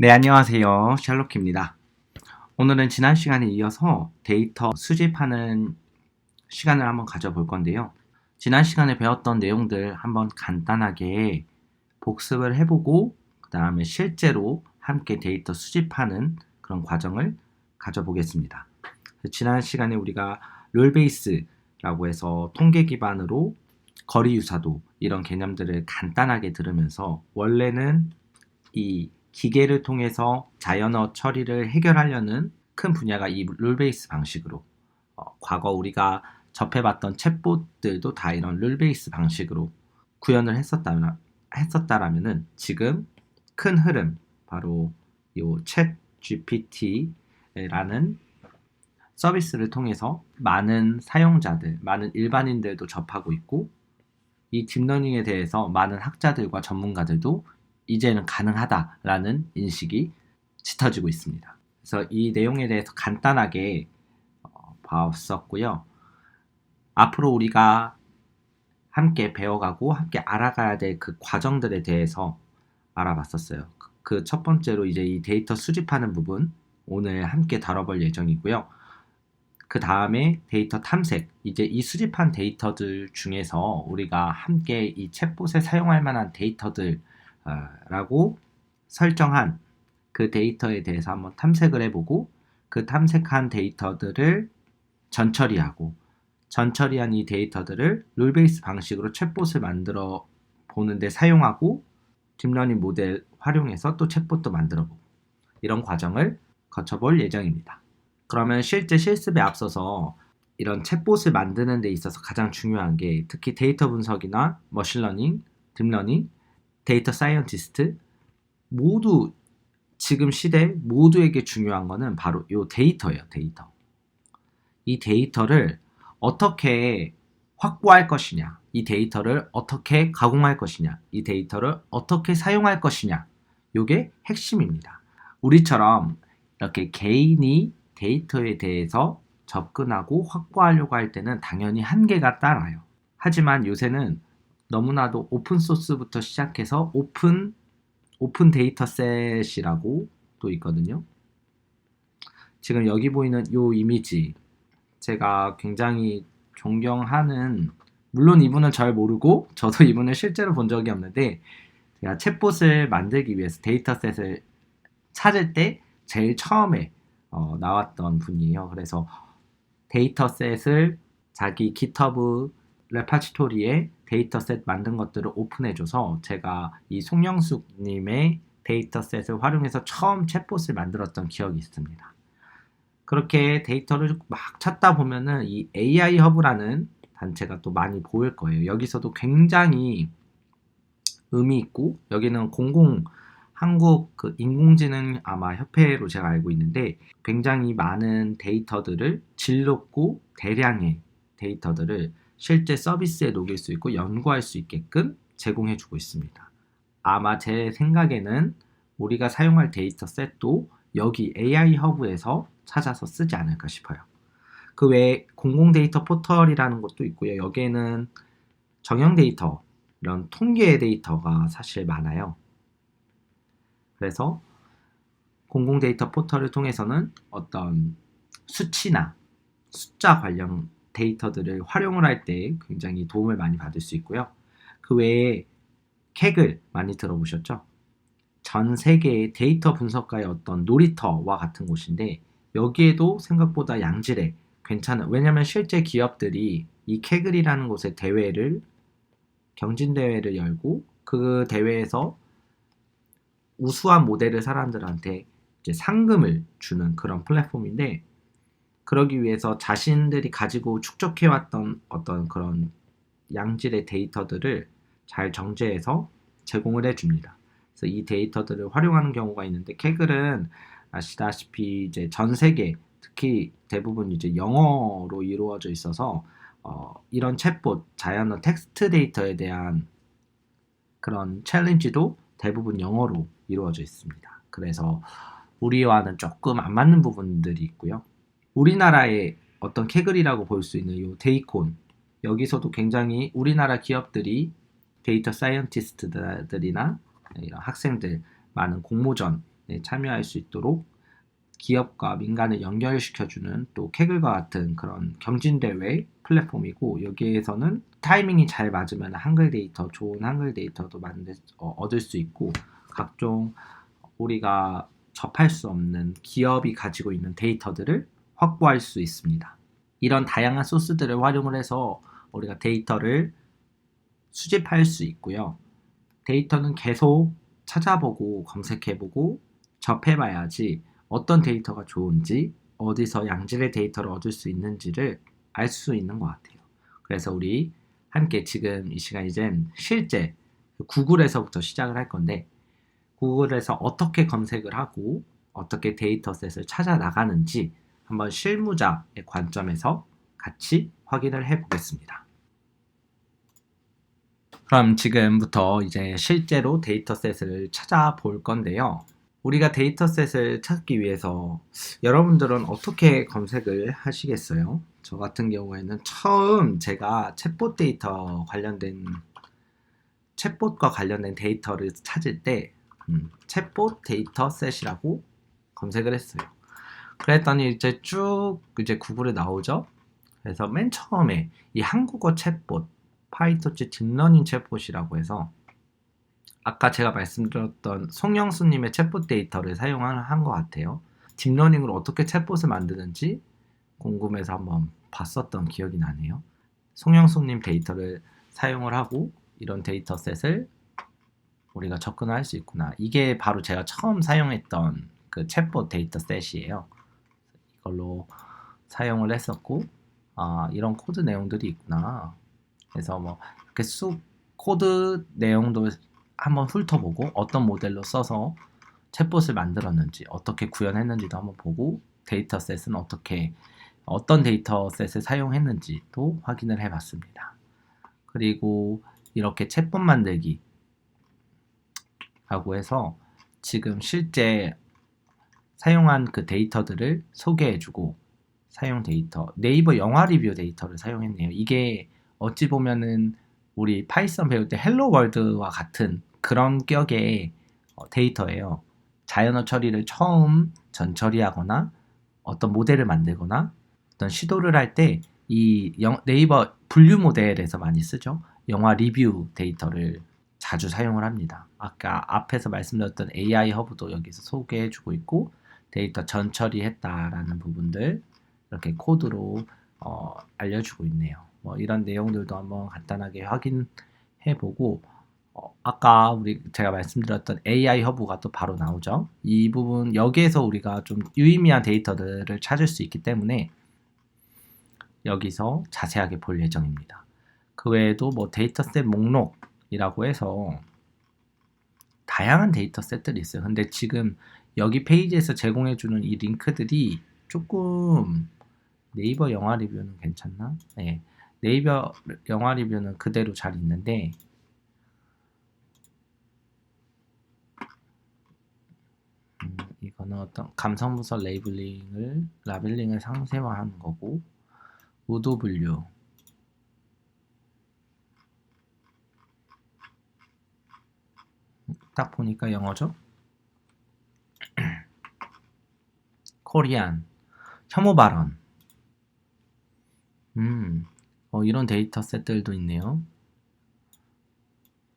네, 안녕하세요. 셜록입니다. 오늘은 지난 시간에 이어서 데이터 수집하는 시간을 한번 가져볼 건데요. 지난 시간에 배웠던 내용들 한번 간단하게 복습을 해보고 그 다음에 실제로 함께 데이터 수집하는 그런 과정을 가져보겠습니다. 지난 시간에 우리가 롤베이스라고 해서 통계 기반으로 거리 유사도 이런 개념들을 간단하게 들으면서 원래는 이 기계를 통해서 자연어 처리를 해결하려는 큰 분야가 이 룰베이스 방식으로 어, 과거 우리가 접해봤던 챗봇들도 다 이런 룰베이스 방식으로 구현을 했었다면 했었다라면은 지금 큰 흐름 바로 요챗 GPT라는 서비스를 통해서 많은 사용자들, 많은 일반인들도 접하고 있고 이 딥러닝에 대해서 많은 학자들과 전문가들도 이제는 가능하다라는 인식이 짙어지고 있습니다. 그래서 이 내용에 대해서 간단하게 어, 봤었고요. 앞으로 우리가 함께 배워가고 함께 알아가야 될 그 과정들에 대해서 알아봤었어요. 그 첫 번째로 이제 이 데이터 수집하는 부분 오늘 함께 다뤄볼 예정이고요. 그 다음에 데이터 탐색, 이제 이 수집한 데이터들 중에서 우리가 함께 이 챗봇에 사용할 만한 데이터들 라고 설정한 그 데이터에 대해서 한번 탐색을 해보고 그 탐색한 데이터들을 전처리하고 전처리한 이 데이터들을 룰베이스 방식으로 챗봇을 만들어 보는데 사용하고 딥러닝 모델 활용해서 또 챗봇도 만들어 보고 이런 과정을 거쳐볼 예정입니다. 그러면 실제 실습에 앞서서 이런 챗봇을 만드는 데 있어서 가장 중요한 게 특히 데이터 분석이나 머신러닝, 딥러닝 데이터 사이언티스트 모두 지금 시대 모두에게 중요한 거는 바로 이 데이터예요. 데이터. 이 데이터를 어떻게 확보할 것이냐, 이 데이터를 어떻게 가공할 것이냐, 이 데이터를 어떻게 사용할 것이냐, 이게 핵심입니다. 우리처럼 이렇게 개인이 데이터에 대해서 접근하고 확보하려고 할 때는 당연히 한계가 따라요. 하지만 요새는 너무나도 오픈 소스부터 시작해서 오픈 오픈 데이터셋이라고 또 있거든요. 지금 여기 보이는 이 이미지 제가 굉장히 존경하는 물론 이분은 잘 모르고 저도 이분을 실제로 본 적이 없는데 제가 챗봇을 만들기 위해서 데이터셋을 찾을 때 제일 처음에 어, 나왔던 분이에요. 그래서 데이터셋을 자기 GitHub 레파지토리에 데이터셋 만든 것들을 오픈해줘서 제가 이 송영숙님의 데이터셋을 활용해서 처음 챗봇을 만들었던 기억이 있습니다. 그렇게 데이터를 막 찾다 보면은 이 AI 허브라는 단체가 또 많이 보일 거예요. 여기서도 굉장히 의미 있고 여기는 공공 한국 그 인공지능 아마 협회로 제가 알고 있는데 굉장히 많은 데이터들을 질 높고 대량의 데이터들을 실제 서비스에 녹일 수 있고 연구할 수 있게끔 제공해 주고 있습니다. 아마 제 생각에는 우리가 사용할 데이터 셋도 여기 AI 허브에서 찾아서 쓰지 않을까 싶어요. 그 외에 공공 데이터 포털이라는 것도 있고요. 여기에는 정형 데이터, 이런 통계 데이터가 사실 많아요. 그래서 공공 데이터 포털을 통해서는 어떤 수치나 숫자 관련 데이터들을 활용을 할 때 굉장히 도움을 많이 받을 수 있고요. 그 외에 캑을 많이 들어보셨죠? 전 세계의 데이터 분석가의 어떤 놀이터와 같은 곳인데 여기에도 생각보다 양질의 괜찮은 왜냐하면 실제 기업들이 이 캐글이라는 곳에 대회를 경진 대회를 열고 그 대회에서 우수한 모델을 사람들한테 상금을 주는 그런 플랫폼인데 그러기 위해서 자신들이 가지고 축적해왔던 어떤 그런 양질의 데이터들을 잘 정제해서 제공을 해줍니다. 그래서 이 데이터들을 활용하는 경우가 있는데 캐글은 아시다시피 이제 전 세계 특히 대부분 이제 영어로 이루어져 있어서 어, 이런 챗봇 자연어 텍스트 데이터에 대한 그런 챌린지도 대부분 영어로 이루어져 있습니다. 그래서 우리와는 조금 안 맞는 부분들이 있고요. 우리나라의 어떤 캐글이라고 볼 수 있는 이 데이콘 여기서도 굉장히 우리나라 기업들이 데이터 사이언티스트들이나 이런 학생들 많은 공모전 네, 참여할 수 있도록 기업과 민간을 연결시켜주는 또 캐글과 같은 그런 경진대회 플랫폼이고 여기에서는 타이밍이 잘 맞으면 한글 데이터 좋은 한글 데이터도 만들 어, 얻을 수 있고 각종 우리가 접할 수 없는 기업이 가지고 있는 데이터들을 확보할 수 있습니다. 이런 다양한 소스들을 활용을 해서 우리가 데이터를 수집할 수 있고요. 데이터는 계속 찾아보고 검색해보고 접해봐야지 어떤 데이터가 좋은지 어디서 양질의 데이터를 얻을 수 있는지를 알 수 있는 것 같아요. 그래서 우리 함께 지금 이 시간 이젠 실제 구글에서부터 시작을 할 건데 구글에서 어떻게 검색을 하고 어떻게 데이터셋을 찾아 나가는지 한번 실무자의 관점에서 같이 확인을 해 보겠습니다. 그럼 지금부터 이제 실제로 데이터셋을 찾아볼 건데요. 우리가 데이터셋을 찾기 위해서 여러분들은 어떻게 검색을 하시겠어요? 저 같은 경우에는 처음 제가 챗봇 데이터 관련된 챗봇과 관련된 데이터를 찾을 때 음, 챗봇 데이터셋이라고 검색을 했어요. 그랬더니 이제 쭉 이제 구글에 나오죠. 그래서 맨 처음에 이 한국어 챗봇 파이토치 딥러닝 챗봇이라고 해서 아까 제가 말씀드렸던 송영수님의 챗봇 데이터를 사용한 것 같아요. 딥러닝으로 어떻게 챗봇을 만드는지 궁금해서 한번 봤었던 기억이 나네요. 송영수님 데이터를 사용을 하고 이런 데이터셋을 우리가 접근할 수 있구나. 이게 바로 제가 처음 사용했던 그 챗봇 데이터셋이에요. 이걸로 사용을 했었고, 아, 이런 코드 내용들이 있구나. 그래서 뭐, 이렇게 쑥 코드 내용도 한번 훑어보고, 어떤 모델로 써서 챗봇을 만들었는지, 어떻게 구현했는지도 한번 보고, 데이터셋은 어떻게, 어떤 데이터셋을 사용했는지도 확인을 해봤습니다. 그리고 이렇게 챗봇 만들기, 라고 해서 지금 실제 사용한 그 데이터들을 소개해주고 사용 데이터 네이버 영화 리뷰 데이터를 사용했네요. 이게 어찌 보면은 우리 파이썬 배울 때 헬로 월드와 같은 그런 격의 어, 데이터예요. 자연어 처리를 처음 전 처리하거나 어떤 모델을 만들거나 어떤 시도를 할 때 이 네이버 분류 모델에서 많이 쓰죠. 영화 리뷰 데이터를 자주 사용을 합니다. 아까 앞에서 말씀드렸던 AI 허브도 여기서 소개해주고 있고 데이터 전 처리했다라는 부분들 이렇게 코드로 어, 알려주고 있네요. 뭐 이런 내용들도 한번 간단하게 확인해보고 어, 아까 우리 제가 말씀드렸던 AI 허브가 또 바로 나오죠. 이 부분 여기에서 우리가 좀 유의미한 데이터들을 찾을 수 있기 때문에 여기서 자세하게 볼 예정입니다. 그 외에도 뭐 데이터셋 목록이라고 해서 다양한 데이터셋들이 있어요. 근데 지금 여기 페이지에서 제공해주는 이 링크들이 조금 네이버 영화 리뷰는 괜찮나? 네. 네이버 영화 리뷰는 그대로 잘 있는데 음, 이거는 어떤 감성문서 레이블링을 라벨링을 상세화하는 거고 우도 분류 딱 보니까 영어죠. 코리안 혐오 발언 음, 어, 이런 데이터 셋들도 있네요.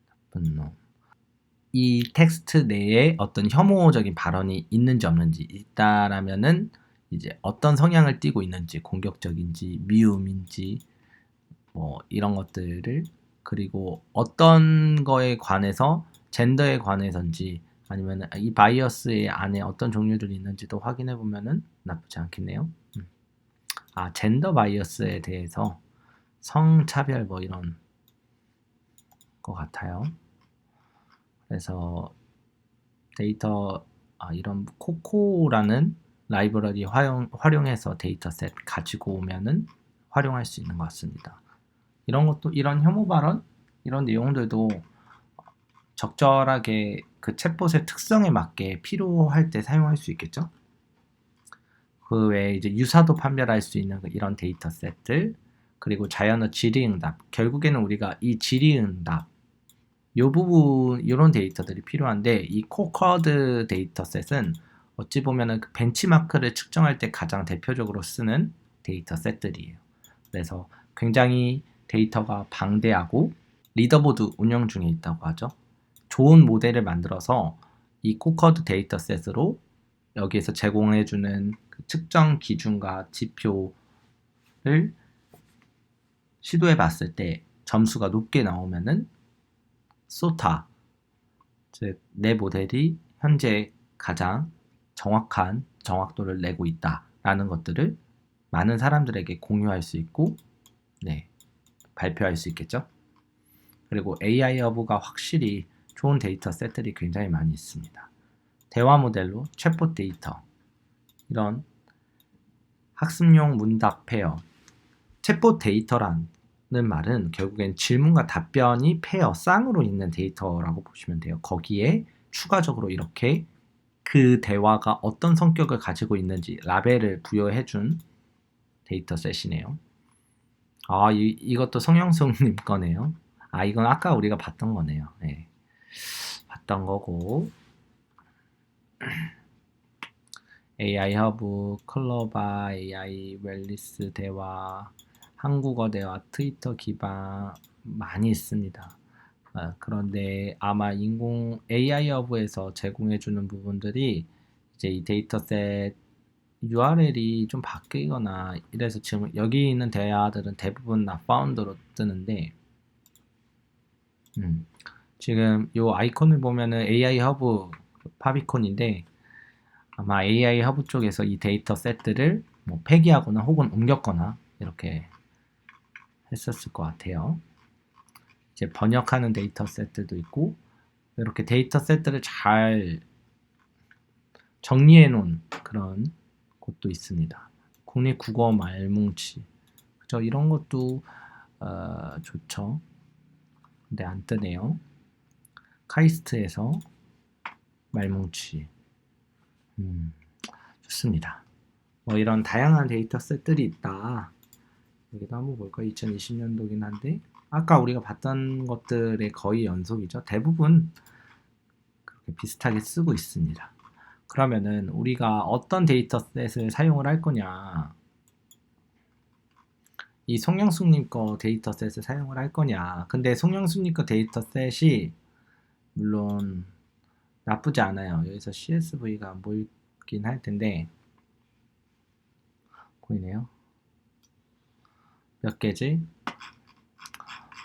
나쁜 놈. 이 텍스트 내에 어떤 혐오적인 발언이 있는지 없는지 있다라면은 이제 어떤 성향을 띠고 있는지 공격적인지 미움인지 뭐 이런 것들을 그리고 어떤 거에 관해서 젠더에 관해서인지 아니면 이 바이어스의 안에 어떤 종류들이 있는지도 확인해 보면은 나쁘지 않겠네요. 음. 아 젠더 바이어스에 대해서 성차별 뭐 이런 것 같아요. 그래서 데이터 아, 이런 코코라는 라이브러리 활용, 활용해서 데이터셋 가지고 오면은 활용할 수 있는 것 같습니다. 이런 것도 이런 혐오 발언 이런 내용들도 적절하게 그 챗봇의 특성에 맞게 필요할 때 사용할 수 있겠죠. 그 외에 이제 유사도 판별할 수 있는 그 이런 데이터셋들 그리고 자연어 질의응답 결국에는 우리가 이 질의응답 이 부분 이런 데이터들이 필요한데 이 코커드 데이터셋은 어찌 보면은 그 벤치마크를 측정할 때 가장 대표적으로 쓰는 데이터셋들이에요. 그래서 굉장히 데이터가 방대하고 리더보드 운영 중에 있다고 하죠. 좋은 모델을 만들어서 이 코커드 데이터셋으로 여기에서 제공해주는 그 측정 기준과 지표를 시도해 봤을 때 점수가 높게 나오면은 소타 즉 내 모델이 현재 가장 정확한 정확도를 내고 있다라는 것들을 많은 사람들에게 공유할 수 있고 네, 발표할 수 있겠죠. 그리고 AI 허브가 확실히 좋은 데이터 셋들이 굉장히 많이 있습니다. 대화 모델로 챗봇 데이터 이런 학습용 문답 페어 챗봇 데이터라는 말은 결국엔 질문과 답변이 페어 쌍으로 있는 데이터라고 보시면 돼요. 거기에 추가적으로 이렇게 그 대화가 어떤 성격을 가지고 있는지 라벨을 부여해준 데이터 셋이네요. 아, 이, 이것도 성형수님 거네요. 아, 이건 아까 우리가 봤던 거네요. 네. 봤던 거고. AI 허브, 클로바, AI 웰리스 대화, 한국어 대화, 트위터 기반 많이 있습니다. 아, 그런데 아마 인공 AI 허브에서 제공해주는 부분들이 이제 이 데이터셋 URL이 좀 바뀌거나 이래서 지금 여기 있는 대화들은 대부분 나 파운드로 뜨는데 음, 지금 이 아이콘을 보면은 AI 허브 파비콘인데 아마 AI 허브 쪽에서 이 데이터 셋들을 뭐 폐기하거나 혹은 옮겼거나 이렇게 했었을 것 같아요. 이제 번역하는 데이터 셋들도 있고 이렇게 데이터 셋들을 잘 정리해 놓은 그런 곳도 있습니다. 국내 국어 말뭉치 그죠 이런 것도 어, 좋죠. 근데 안 뜨네요. 카이스트에서 말뭉치 음, 좋습니다. 뭐 이런 다양한 데이터 셋들이 있다. 여기도 한번 볼까? 2020년도긴 한데 아까 우리가 봤던 것들의 거의 연속이죠. 대부분 그렇게 비슷하게 쓰고 있습니다. 그러면은 우리가 어떤 데이터셋을 사용을 할 거냐 이 송영숙님 거 데이터셋을 사용을 할 거냐 근데 송영숙님 거 데이터셋이 물론 나쁘지 않아요 여기서 CSV가 보이긴 할 텐데 보이네요 몇 개지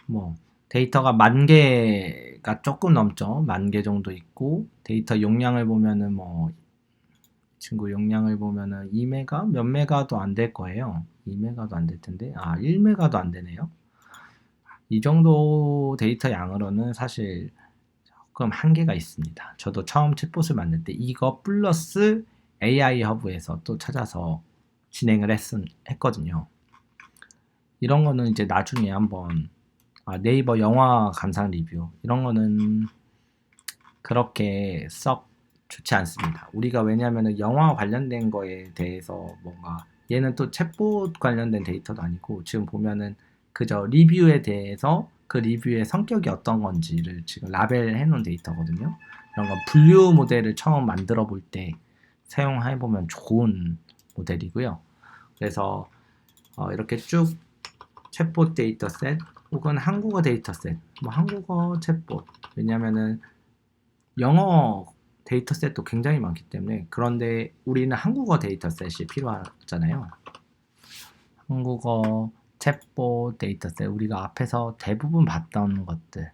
뭐 데이터가 만 개가 조금 넘죠. 만 개 정도 있고 데이터 용량을 보면은 뭐 친구 용량을 보면은 2메가 몇 메가도 안 될 거예요. 2메가도 안 될 텐데 아 1메가도 안 되네요. 이 정도 데이터 양으로는 사실 조금 한계가 있습니다. 저도 처음 챗봇을 만들 때 이거 플러스 AI 허브에서 또 찾아서 진행을 했, 했거든요. 이런 거는 이제 나중에 한번 아, 네이버 영화 감상 리뷰 이런 거는 그렇게 썩 좋지 않습니다. 우리가 왜냐하면 영화 관련된 거에 대해서 뭔가 얘는 또 챗봇 관련된 데이터도 아니고 지금 보면은 그저 리뷰에 대해서 그 리뷰의 성격이 어떤 건지를 지금 라벨 해 놓은 데이터거든요. 이런 건 분류 모델을 처음 만들어 볼 때 사용해 보면 좋은 모델이고요. 그래서 어, 이렇게 쭉 챗봇 데이터셋 혹은 한국어 데이터셋, 뭐 한국어 챗봇. 왜냐면은 영어 데이터셋도 굉장히 많기 때문에 그런데 우리는 한국어 데이터셋이 필요하잖아요. 한국어 챗봇 데이터셋 우리가 앞에서 대부분 봤던 것들.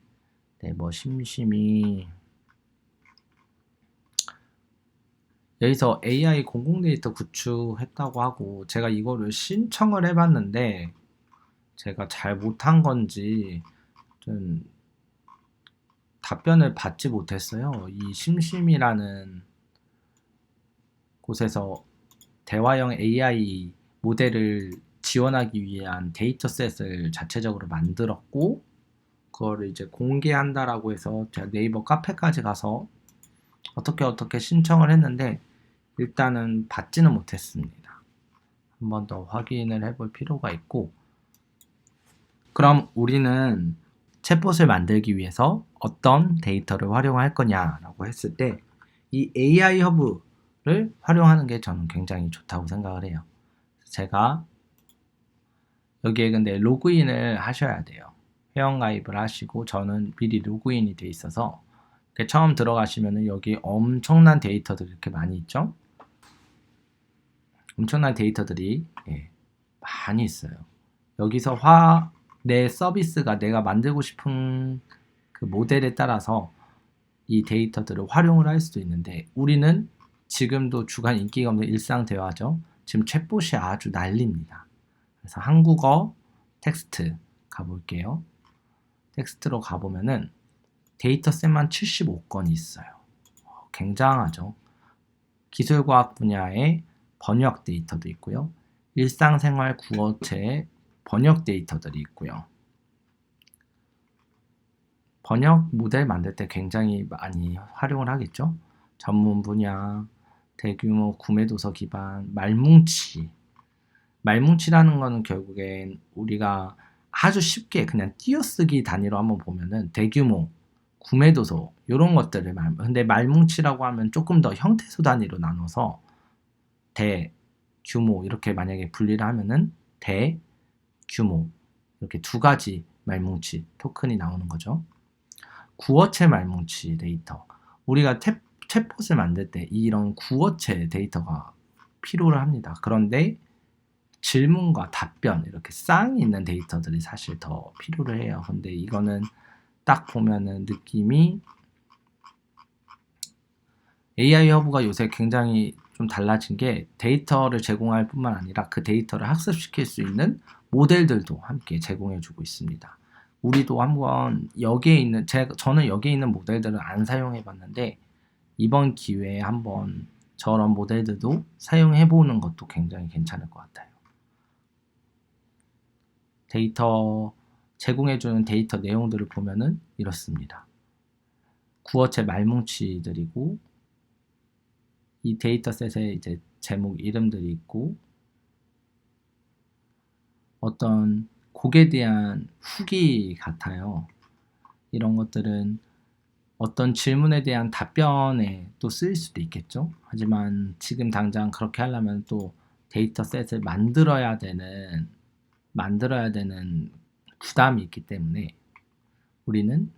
네, 뭐 심심이 여기서 AI 공공 데이터 구축했다고 하고 제가 이거를 신청을 해봤는데 제가 잘 못한 건지 좀 답변을 받지 못했어요. 이 심심이라는 곳에서 대화형 AI 모델을 지원하기 위한 데이터셋을 자체적으로 만들었고 그거를 이제 공개한다라고 해서 제가 네이버 카페까지 가서 어떻게 어떻게 신청을 했는데 일단은 받지는 못했습니다. 한 번 더 확인을 해볼 필요가 있고 그럼 우리는 챗봇을 만들기 위해서 어떤 데이터를 활용할 거냐라고 했을 때 이 AI 허브를 활용하는 게 저는 굉장히 좋다고 생각을 해요. 제가 여기에 근데 로그인을 하셔야 돼요. 회원가입을 하시고 저는 미리 로그인이 돼 있어서 처음 들어가시면은 여기 엄청난 데이터들이 이렇게 많이 있죠. 엄청난 데이터들이 예, 많이 있어요. 여기서 화, 내 서비스가 내가 만들고 싶은 그 모델에 따라서 이 데이터들을 활용을 할 수도 있는데 우리는 지금도 주간 없는 일상 대화죠. 지금 챗봇이 아주 난립니다. 그래서 한국어 텍스트 가볼게요. 텍스트로 가보면은 데이터셋만 75건이 있어요. 어, 굉장하죠. 기술과학 분야의 번역 데이터도 있고요. 일상생활 구어체의 번역 데이터들이 있고요. 번역 모델 만들 때 굉장히 많이 활용을 하겠죠. 전문 분야, 대규모 구매 도서 기반, 말뭉치. 말뭉치라는 거는 결국엔 우리가 아주 쉽게 그냥 띄어쓰기 단위로 한번 보면은 대규모 구매 도서 이런 것들을 말 근데 말뭉치라고 하면 조금 더 형태소 단위로 나눠서 대 규모 이렇게 만약에 분리를 하면은 대 규모 이렇게 두 가지 말뭉치 토큰이 나오는 거죠. 구어체 말뭉치 데이터. 우리가 탭, 챗봇을 만들 때 이런 구어체 데이터가 필요를 합니다. 그런데 질문과 답변 이렇게 쌍이 있는 데이터들이 사실 더 필요를 해요. 근데 이거는 딱 보면은 느낌이 AI 허브가 요새 굉장히 좀 달라진 게 데이터를 제공할 뿐만 아니라 그 데이터를 학습시킬 수 있는 모델들도 함께 제공해 주고 있습니다. 우리도 한번 여기에 있는 제 저는 여기에 있는 모델들은 안 사용해 봤는데 이번 기회에 한번 저런 모델들도 사용해 보는 것도 굉장히 괜찮을 것 같아요. 데이터 제공해 주는 데이터 내용들을 보면은 이렇습니다. 구어체 말뭉치들이고 이 데이터셋에 이제 제목 이름들이 있고 어떤 곡에 대한 후기 같아요. 이런 것들은 어떤 질문에 대한 답변에 또 쓰일 수도 있겠죠. 하지만 지금 당장 그렇게 하려면 또 데이터셋을 만들어야 되는 만들어야 되는 부담이 있기 때문에 우리는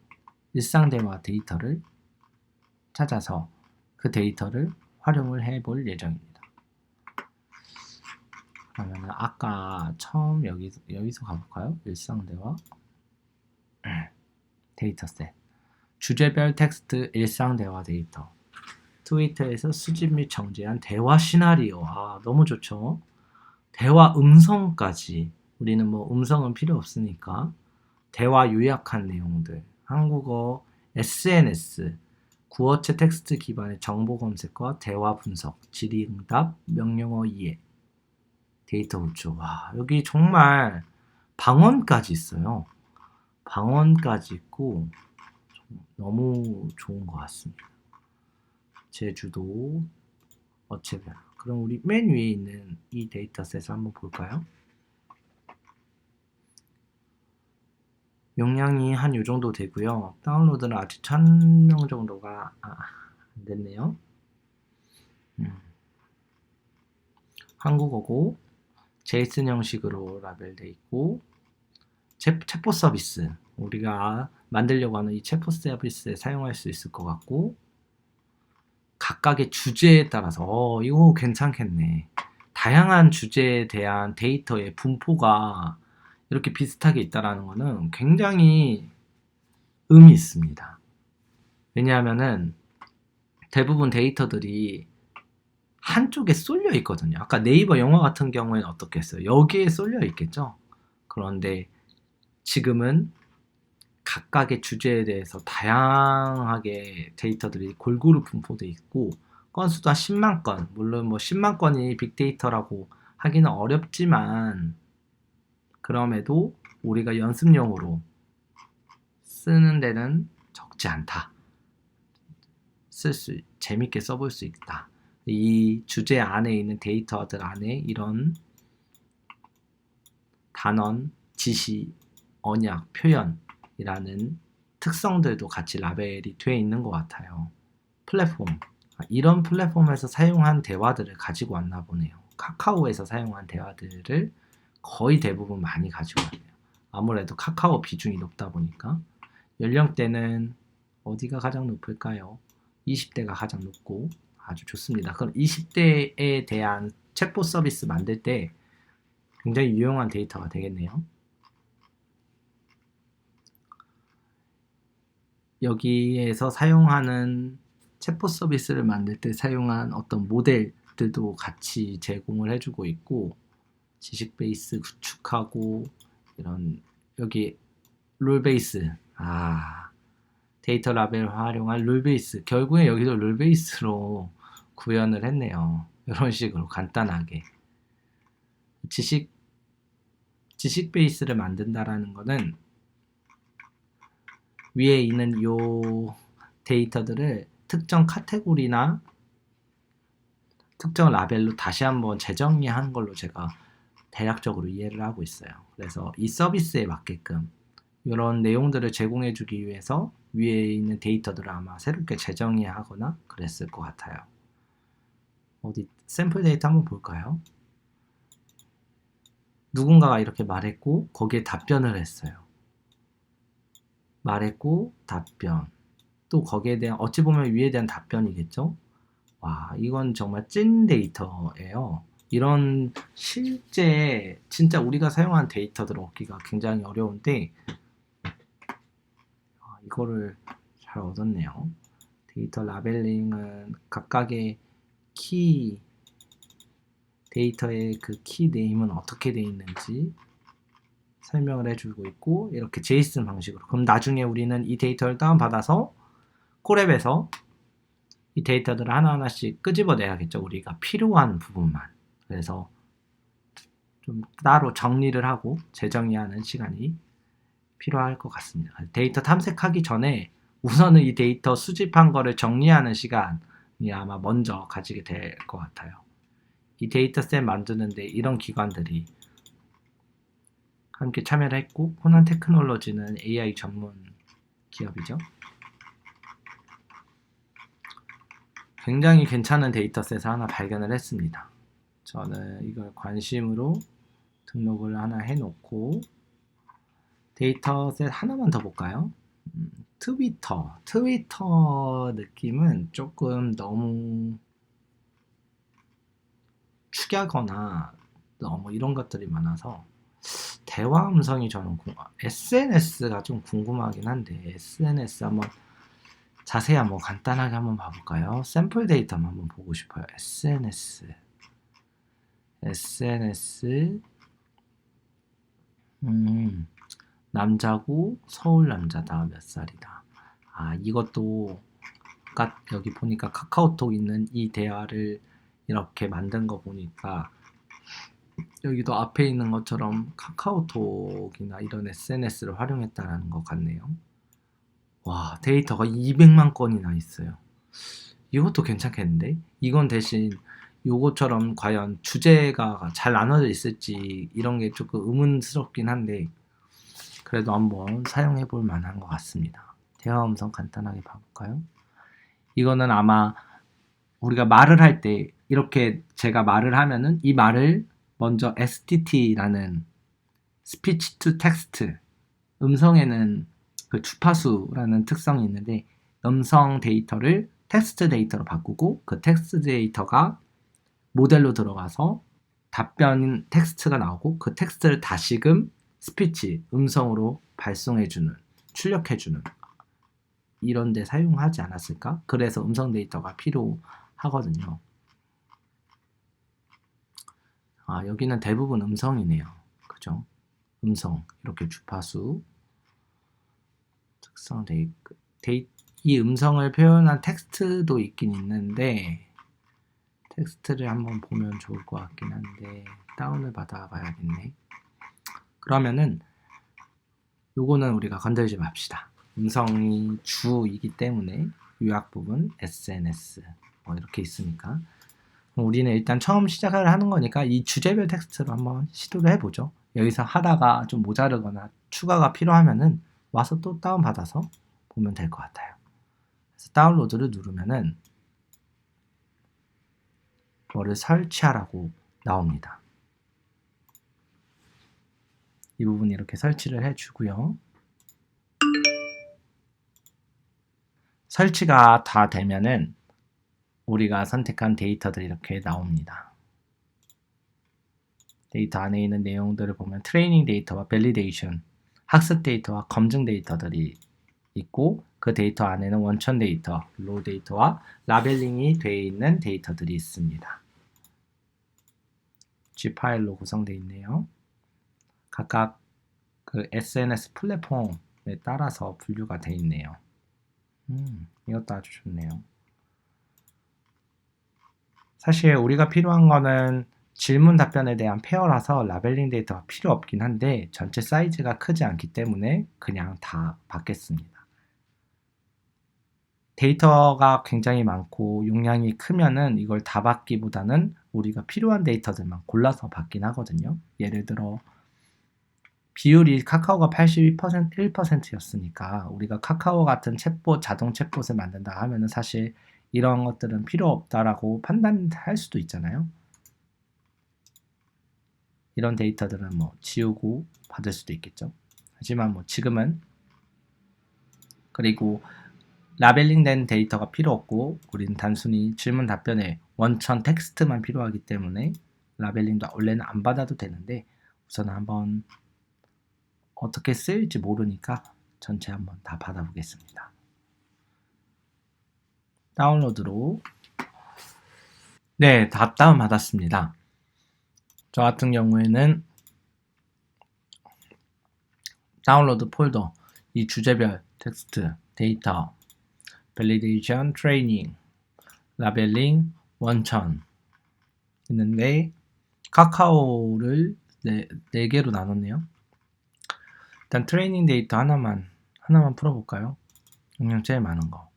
일상 대화 데이터를 찾아서 그 데이터를 활용을 해 볼 예정입니다. 그러면 아까 처음 여기 여기서 가볼까요? 일상 대화 데이터셋 주제별 텍스트 일상 대화 데이터 트위터에서 수집 및 정제한 대화 시나리오 아 너무 좋죠. 대화 음성까지 우리는 뭐 음성은 필요 없으니까 대화 요약한 내용들 한국어 SNS 구어체 텍스트 기반의 정보 검색과 대화 분석 질의응답 명령어 이해 데이터 구축. 와, 여기 정말 방언까지 있어요. 방언까지 있고 너무 좋은 것 같습니다. 제주도 어체별. 그럼 우리 맨 위에 있는 이 데이터셋을 한번 볼까요? 용량이 한 요 정도 되고요. 다운로드는 아직 1000명 정도가 아, 안 됐네요. 음. 한국어고 제이슨 형식으로 라벨돼 있고 챗봇 서비스 우리가 만들려고 하는 이 챗봇 서비스에 사용할 수 있을 것 같고 각각의 주제에 따라서 어, 이거 괜찮겠네. 다양한 주제에 대한 데이터의 분포가 이렇게 비슷하게 있다라는 것은 굉장히 의미 있습니다. 왜냐하면은 대부분 데이터들이 한쪽에 쏠려 있거든요. 아까 네이버 영화 같은 경우에는 어떻게 했어요? 여기에 쏠려 있겠죠? 그런데 지금은 각각의 주제에 대해서 다양하게 데이터들이 골고루 분포되어 있고 건수도 한 10만 건, 물론 뭐 10만 건이 빅데이터라고 하기는 어렵지만 그럼에도 우리가 연습용으로 쓰는 데는 적지 않다. 쓸 수, 재밌게 써볼 수 있다. 이 주제 안에 있는 데이터들 안에 이런 단원, 지시, 언약, 표현 이라는 특성들도 같이 라벨이 되어 있는 것 같아요. 플랫폼. 아, 이런 플랫폼에서 사용한 대화들을 가지고 왔나 보네요. 카카오에서 사용한 대화들을 거의 대부분 많이 가지고 왔네요. 아무래도 카카오 비중이 높다 보니까 연령대는 어디가 가장 높을까요? 20대가 가장 높고 아주 좋습니다. 그럼 20대에 대한 챗봇 서비스 만들 때 굉장히 유용한 데이터가 되겠네요. 여기에서 사용하는 챗봇 서비스를 만들 때 사용한 어떤 모델들도 같이 제공을 해주고 있고 지식 베이스 구축하고 이런 여기 룰 베이스. 아 데이터 라벨 활용한 룰 베이스. 결국에 여기도 룰 베이스로 구현을 했네요. 이런 식으로 간단하게. 지식 지식 베이스를 만든다라는 것은 위에 있는 요 데이터들을 특정 카테고리나 특정 라벨로 다시 한번 재정리한 걸로 제가 대략적으로 이해를 하고 있어요. 그래서 이 서비스에 맞게끔 이런 내용들을 제공해 주기 위해서 위에 있는 데이터들을 아마 새롭게 재정리하거나 그랬을 것 같아요. 어디 샘플 데이터 한번 볼까요? 누군가가 이렇게 말했고 거기에 답변을 했어요. 말했고 답변 또 거기에 대한 어찌 보면 위에 대한 답변이겠죠. 와 이건 정말 찐 데이터예요. 이런 실제 진짜 우리가 사용한 데이터들을 얻기가 굉장히 어려운데 아, 이거를 잘 얻었네요. 데이터 라벨링은 각각의 키 데이터의 그 키 네임은 어떻게 되어 있는지 설명을 해주고 있고 이렇게 제이슨 방식으로. 그럼 나중에 우리는 이 데이터를 다운받아서 코랩에서 이 데이터들을 하나하나씩 끄집어내야겠죠. 우리가 필요한 부분만 그래서 좀 따로 정리를 하고 재정리하는 시간이 필요할 것 같습니다 데이터 탐색하기 전에 우선은 이 데이터 수집한 거를 정리하는 시간이 아마 먼저 가지게 될 것 같아요 이 데이터셋 만드는데 이런 기관들이 함께 참여를 했고 호난 테크놀로지는 AI 전문 기업이죠. 굉장히 괜찮은 데이터셋을 하나 발견을 했습니다. 저는 이걸 관심으로 등록을 하나 해놓고 데이터셋 하나만 더 볼까요? 음, 트위터. 트위터 느낌은 조금 너무 축약거나 너무 이런 것들이 많아서 대화 음성이 저는 궁, SNS가 좀 궁금하긴 한데 SNS 한번 자세히 한번 간단하게 한번 봐볼까요? 샘플 데이터만 한번 보고 싶어요. SNS SNS 음, 남자고 서울 남자다 몇 살이다. 아 이것도 아까 여기 보니까 카카오톡 있는 이 대화를 이렇게 만든 거 보니까 여기도 앞에 있는 것처럼 카카오톡이나 이런 SNS를 활용했다는 것 같네요. 와, 데이터가 200만 건이나 있어요. 이것도 괜찮겠는데? 이건 대신 요것처럼 과연 주제가 잘 나눠져 있을지 이런 게 조금 의문스럽긴 한데 그래도 한번 사용해 볼 만한 것 같습니다. 대화 음성 간단하게 봐볼까요? 이거는 아마 우리가 말을 할 때 이렇게 제가 말을 하면은 이 말을 먼저 STT라는 Speech to Text 음성에는 그 주파수라는 특성이 있는데 음성 데이터를 텍스트 데이터로 바꾸고 그 텍스트 데이터가 모델로 들어가서 답변 텍스트가 나오고 그 텍스트를 다시금 스피치 음성으로 발송해주는 출력해주는 이런 데 사용하지 않았을까? 그래서 음성 데이터가 필요하거든요. 아, 여기는 대부분 음성이네요. 그죠? 음성. 이렇게 주파수. 특성 데이, 데이, 이 음성을 표현한 텍스트도 있긴 있는데, 텍스트를 한번 보면 좋을 것 같긴 한데, 다운을 받아 봐야겠네. 그러면은, 요거는 우리가 건들지 맙시다. 음성이 주이기 때문에, 요약 부분, SNS, 뭐 이렇게 있으니까. 우리는 일단 처음 시작을 하는 거니까 이 주제별 텍스트로 한번 시도를 해보죠. 여기서 하다가 좀 모자르거나 추가가 필요하면은 와서 또 다운받아서 보면 될 것 같아요. 그래서 다운로드를 누르면은 뭐를 설치하라고 나옵니다. 이 부분 이렇게 설치를 해주고요. 설치가 다 되면은 우리가 선택한 데이터들이 이렇게 나옵니다. 데이터 안에 있는 내용들을 보면 트레이닝 데이터와 밸리데이션, 학습 데이터와 검증 데이터들이 있고 그 데이터 안에는 원천 데이터, 로 데이터와 라벨링이 되어 있는 데이터들이 있습니다. G 파일로 구성되어 있네요. 각각 그 SNS 플랫폼에 따라서 분류가 되어 있네요. 음, 이것도 아주 좋네요. 사실 우리가 필요한 거는 질문 답변에 대한 페어라서 라벨링 데이터가 필요 없긴 한데 전체 사이즈가 크지 않기 때문에 그냥 다 받겠습니다. 데이터가 굉장히 많고 용량이 크면은 이걸 다 받기보다는 우리가 필요한 데이터들만 골라서 받긴 하거든요. 예를 들어 비율이 카카오가 82% 1%였으니까 우리가 카카오 같은 챗봇 자동 챗봇을 만든다 하면은 사실 이런 것들은 필요 없다라고 판단할 수도 있잖아요. 이런 데이터들은 뭐 지우고 받을 수도 있겠죠. 하지만 뭐 지금은 그리고 라벨링 된 데이터가 필요 없고 우리는 단순히 질문 답변에 원천 텍스트만 필요하기 때문에 라벨링도 원래는 안 받아도 되는데 우선 한번 어떻게 쓰일지 모르니까 전체 한번 다 받아보겠습니다. 다운로드로 네, 다 다운 받았습니다. 저 같은 경우에는 다운로드 폴더 이 주제별 텍스트, 데이터, 밸리데이션, 트레이닝, 라벨링, 원천 있는데 카카오를 네, 4개로 나눴네요. 일단 트레이닝 데이터 하나만 하나만 풀어볼까요? 용량 제일 많은 거.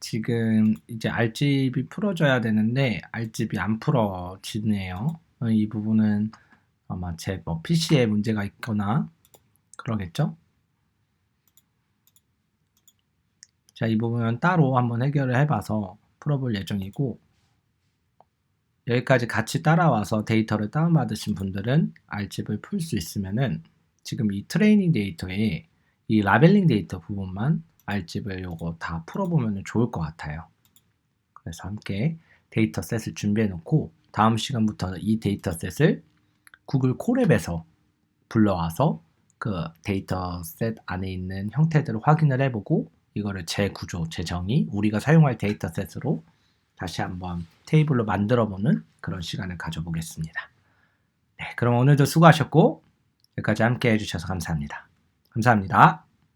지금 이제 알집이 풀어져야 되는데 알집이 안 풀어지네요. 어, 이 부분은 아마 제 뭐 PC에 문제가 있거나 그러겠죠? 자, 이 부분은 따로 한번 해결을 해봐서 풀어볼 예정이고 여기까지 같이 따라와서 데이터를 다운받으신 분들은 알집을 풀 수 있으면은 지금 이 트레이닝 데이터에 이 라벨링 데이터 부분만 알집을 요거 다 풀어보면 좋을 것 같아요. 그래서 함께 데이터 셋을 준비해 놓고 다음 시간부터 이 데이터 셋을 구글 콜앱에서 불러와서 그 데이터 셋 안에 있는 형태들을 확인을 해보고 이거를 재구조, 재정의, 우리가 사용할 데이터 셋으로 다시 한번 테이블로 만들어 보는 그런 시간을 가져보겠습니다. 네, 그럼 오늘도 수고하셨고 여기까지 함께 해주셔서 감사합니다. 감사합니다.